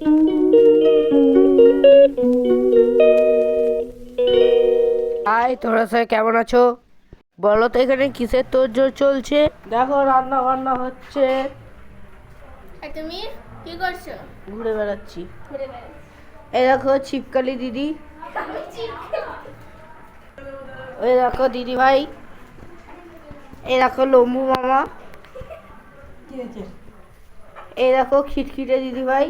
High তোরা সবাই কেমন আছো? বলো তো এখানে কিসের তোড়জোড় চলছে? দেখো রান্না বান্না হচ্ছে। তুমি? কি করছ? ঘুরে বেড়াচ্ছি। ঘুরে বেড়াচ্ছি। এই দেখো ছিপকালি দিদি। ওই দেখো দিদি ভাই এই দেখো লম্বু মামা। এই দেখো খিটখিটে দিদি ভাই।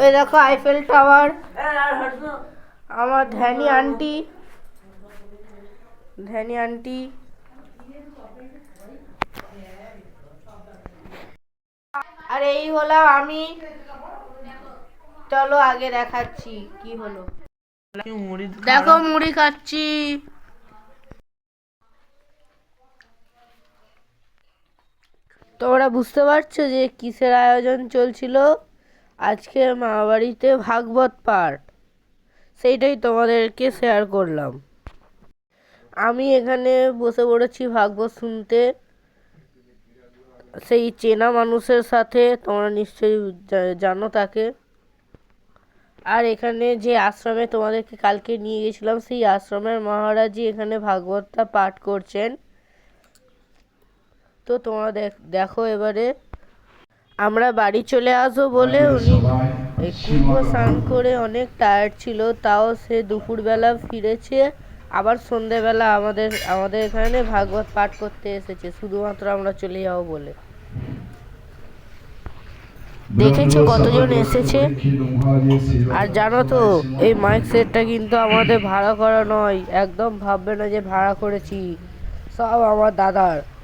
ওই দেখো আইফেল টাওয়ার আমার ধ্যানি আন্টি। ধ্যানি আন্টি। আর এই হলো আমি। চলো আগে দেখাচ্ছি কি হলো। দেখো মুড়ি খাচ্ছি। তোমরা বুঝতে পারছ যে কিসের আয়োজন চলছিল? আজকে মা বাড়িতে ভাগবত পাঠ। সেইটাই তোমাদেরকে শেয়ার করলাম। আমি এখানে বসে পড়েছি ভাগবত শুনতে। সেই চেনা মানুষের সাথে, তোমরা নিশ্চয়ই জানো তাকে। আর এখানে যে আশ্রমে তোমাদেরকে কালকে নিয়ে গেছিলাম, সেই আশ্রমের মহারাজই এখানে ভাগবতটা পাঠ করছেন। তো তোমরা দেখ- এবারে। আমরা বাড়ি চলে আসব বলে উনি কুম্ভ স্নান করে অনেক টায়ার্ড ছিল তাও সে দুপুরবেলা ফিরেছে। আবার সন্ধেবেলা আমাদের আমাদের এখানে ভাগবত পাঠ করতে এসেছে শুধুমাত্র আমরা চলে যাব বলে। দেখেছ কতজন এসেছে? আর জানো তো এই মাইক সেটটা কিন্তু আমাদের ভাড়া করা নয়। একদম ভাববে না যে ভাড়া করেছি। সব আমার দাদার।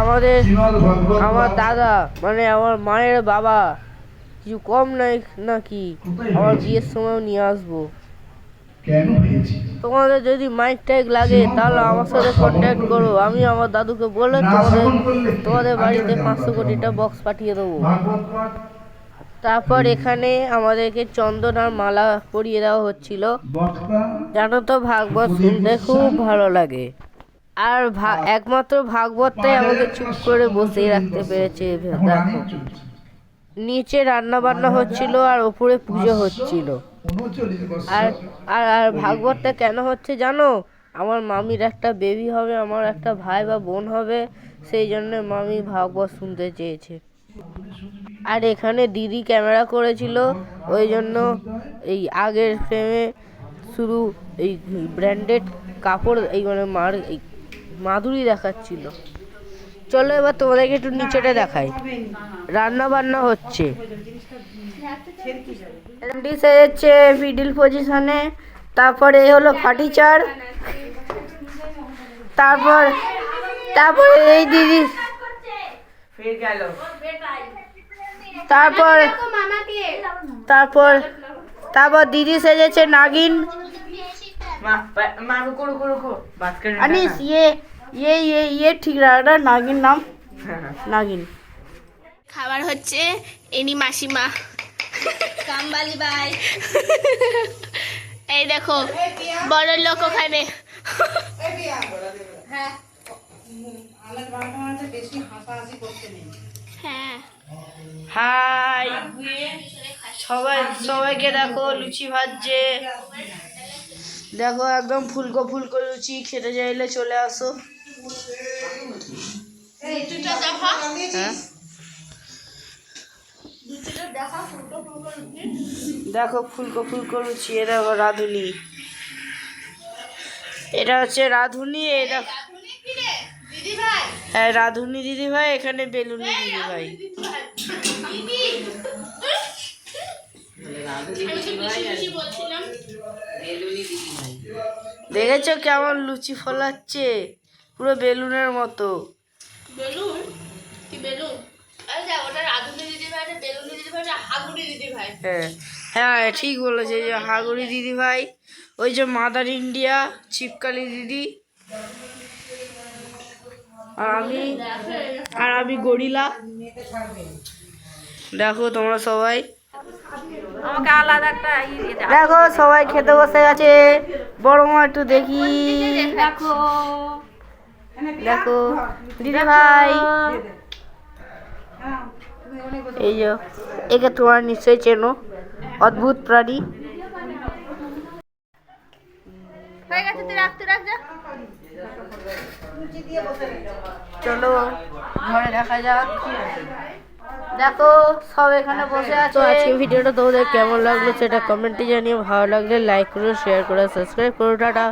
আমাদের আমার দাদা মানে আমার মায়ের বাবা কিছু কম নাই নাকি? আমার বিয়ের সময় নিয়ে আসব। তোমাদের যদি মাইক টাইক লাগে তাহলে আমার সাথে কন্ট্যাক্ট করো। আমি আমার দাদুকে বলে তোমাদের তোমাদের বাড়িতে পাঁচশো কোটিটা বক্স পাঠিয়ে দেবো। তারপর এখানে আমাদেরকে চন্দন আর মালা পরিয়ে দেওয়া হচ্ছিল। জানো তো ভাগবত শুনতে খুব ভালো লাগে। আর ভা- একমাত্র ভাগবতটাই আমাকে চুপ করে বসেই রাখতে পেরেছে দেখো। নিচে রান্না বান্না হচ্ছিল আর ওপরে পুজো হচ্ছিল। আর আর আর ভাগবতটা কেন হচ্ছে জানো? আমার মামির একটা বেবি হবে আমার একটা ভাই বা বোন হবে সেই জন্য মামি ভাগবত শুনতে চেয়েছে। আর এখানে দিদি ক্যামেরা করেছিল ওই জন্য এই আগের ফ্রেমে শুধু এই ব্র্যান্ডেড কাপড় এই মানে মার এই মাধুরী দেখাচ্ছিল। চলো এবার তোমাদেরকে একটু নিচেটা দেখাই। রান্না বান্না হচ্ছে সেজেছে মিডিল পজিশনে তারপরে এই হলো ফাটিচার তারপর তারপর এই দিদি তারপর তারপর তারপর দিদি সেজেছে নাগিন अनिस ये ये ये ये ठीक रहा ना नागिन नाम नागिन খাবার হচ্ছে এনি মাসিমা কামবালি বাই এই দেখো বড় লোক ওখানে হ্যাঁ হাই সবাই সবাইকে দেখো লুচি ভাজছে দেখো একদম ফুলকো ফুলকো লুচি খেতে চাইলে চলে আসো। দেখো। হ্যাঁ? দেখো ফুলকো ফুলকো লুচি। এ দেখো রাঁধুনি। এটা হচ্ছে রাঁধুনি দেখো। হ্যাঁ রাঁধুনি দিদি ভাই এখানে বেলুনি দিদি। ভাই বলছিলাম দেখেছ কেমন লুচি ফলাচ্ছে? পুরো বেলুনের মতো। বেলুন? কি বেলুন? হ্যাঁ হ্যাঁ ঠিক বলেছে যে হাগুড়ি দিদি ভাই ওই যে মাদার ইন্ডিয়া চিপকালি দিদি। আর আমি আর আমি গরিলা। দেখো তোমরা সবাই। আমাকে আলাদা একটা দেখো সবাই খেতে বসে গেছে। বড় মা একটু দেখি। দেখো। দেখো। দিদি ভাই। এই যে একে তোমার নিশ্চয়ই চেনো। অদ্ভুত প্রাণী। হয়ে চলো ঘরে দেখা যাক। দেখো সব এখানে বসে আছে। তো আজকে ভিডিওটা তোমাদের কেমন লাগল সেটা কমেন্টে জানিয়ে ভালো লাগলে লাইক করো শেয়ার করো সাবস্ক্রাইব করো। টাটা।